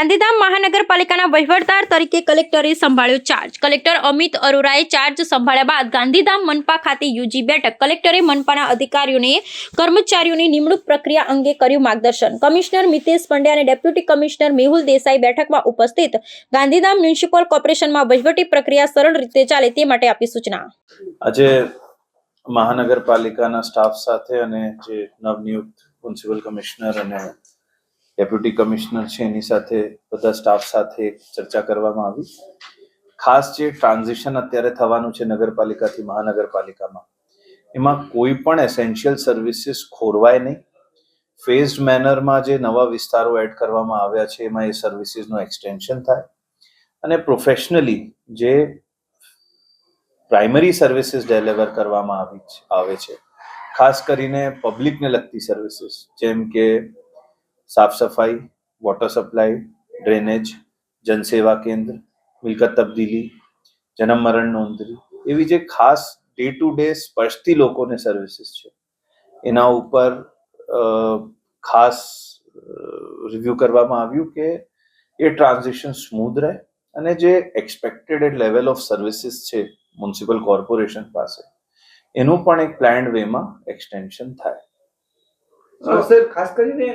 ગાંધીધામ મહાનગરપાલિકાના વહીવટદાર તરીકે કલેક્ટરે સંભાળ્યો ચાર્જ કલેક્ટર અમિત અરોરાએ ચાર્જ સંભાળ્યા બાદ ગાંધીધામ મનપા ખાતે યોજી બેઠક. કલેક્ટરે મનપાના અધિકારીઓને, કર્મચારીઓની નિમણૂક પ્રક્રિયા અંગે કર્યું માર્ગદર્શન. કમિશનર મિતેશ પંડ્યા અને ડેપ્યુટી કમિશનર મેહુલ દેસાઈ બેઠકમાં ઉપસ્થિત. ગાંધીધામ મ્યુનિસિપલ કોર્પોરેશનમાં વહીવટી પ્રક્રિયા સરળ રીતે ચાલે તે માટે આપી સૂચના. આજે મહાનગરપાલિકાના સ્ટાફ સાથે અને જે નવનિયુક્ત મ્યુનિસિપલ કમિશનર અને ડેપ્યુટી કમિશનર છે, એની સાથે બધા સ્ટાફ સાથે ચર્ચા કરવામાં આવી. ખાસ જે ટ્રાન્ઝિશન અત્યારે થવાનું છે નગરપાલિકાથી મહાનગરપાલિકામાં, એમાં કોઈ પણ એસેન્શિયલ સર્વિસીસ ખોરવાય નહીં. ફેઝડ મેનરમાં જે નવા વિસ્તારો એડ કરવામાં આવ્યા છે, એમાં એ સર્વિસીસનું એક્સટેન્શન થાય. અને પ્રોફેશનલી જે પ્રાઇમરી સર્વિસીસ ડિલિવર કરવામાં આવી આવે છે, ખાસ કરીને પબ્લિકને લગતી સર્વિસીસ, જેમ કે સાફ સફાઈ વોટર સપ્લાય ડ્રેનેજ જનસેવા કેન્દ્ર, મિલકત તબદીલી, જન્મ મરણ નોંધણી એવી જે ખાસ ડે ટુ ડે સ્પર્શતી લોકોને સર્વિસીસ છે. એના ઉપર ખાસ રિવ્યુ કરવામાં આવ્યું કે એ ટ્રાન્ઝેક્શન સ્મૂધ રહે અને જે એક્સપેક્ટેડ લેવલ ઓફ સર્વિસીસ છે મ્યુનિસિપલ કોર્પોરેશન પાસે, એનું પણ એક પ્લાન્ડ વેમાં એક્સટેન્શન થાય. સર ખાસ કરીને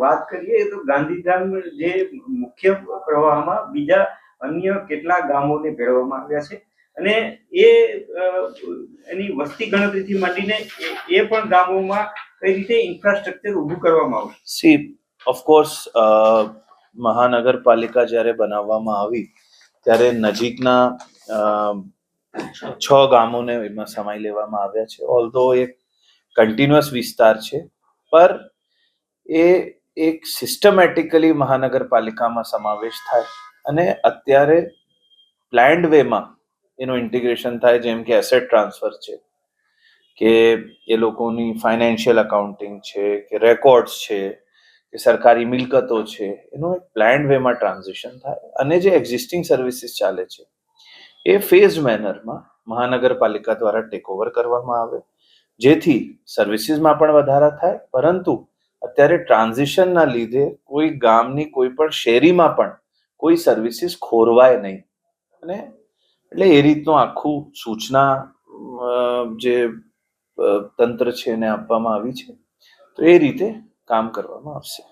વાત કરીએ તો ગાંધીધામ જે મુખ્ય પ્રવાહમાં બીજા અન્ય કેટલા ગામોને ભેળવવામાં આવ્યા છે. અને એ એની વસ્તી ગણતરીથી માંડીને એ- પણ ગામોમાં કઈ રીતે ઇન્ફ્રાસ્ટ્રક્ચર ઊભું કરવામાં આવશે? સી ઓફકોર્સ મહાનગરપાલિકા જ્યારે બનાવવામાં આવી ત્યારે નજીકના છ ગામોને એમાં સમાઈ લેવામાં આવ્યા છે. ઓલધો એક કન્ટિન્યુઅસ વિસ્તાર છે પર એ એક સિસ્ટમેટિકલી મહાનગરપાલિકામાં સમાવેશ થાય અને અત્યારે પ્લાન્ડ વેમાં એનું ઇન્ટિગ્રેશન થાય, જેમ કે એસેટ ટ્રાન્સફર છે, કે એ લોકોની ફાઇનાન્શિયલ અકાઉન્ટિંગ છે, કે રેકોર્ડ્સ છે, કે સરકારી મિલકતો છે, એનું એક પ્લાન્ડ વેમાં ટ્રાન્ઝેક્શન થાય અને જે એક્ઝિસ્ટિંગ સર્વિસીસ ચાલે છે, એ ફેઝ મેનરમાં મહાનગરપાલિકા દ્વારા ટેક ઓવર કરવામાં આવે જેથી સર્વિસીસમાં પણ વધારા થાય, પરંતુ અત્યારે ટ્રાન્ઝિશનના લીધે કોઈ ગામની કોઈ પણ શેરીમાં પણ કોઈ સર્વિસીસ ખોરવાય નહીં. અને એટલે એ રીતનું આખું સૂચના જે તંત્ર છે એને આપવામાં આવી છે. તો એ રીતે કામ કરવામાં આવશે.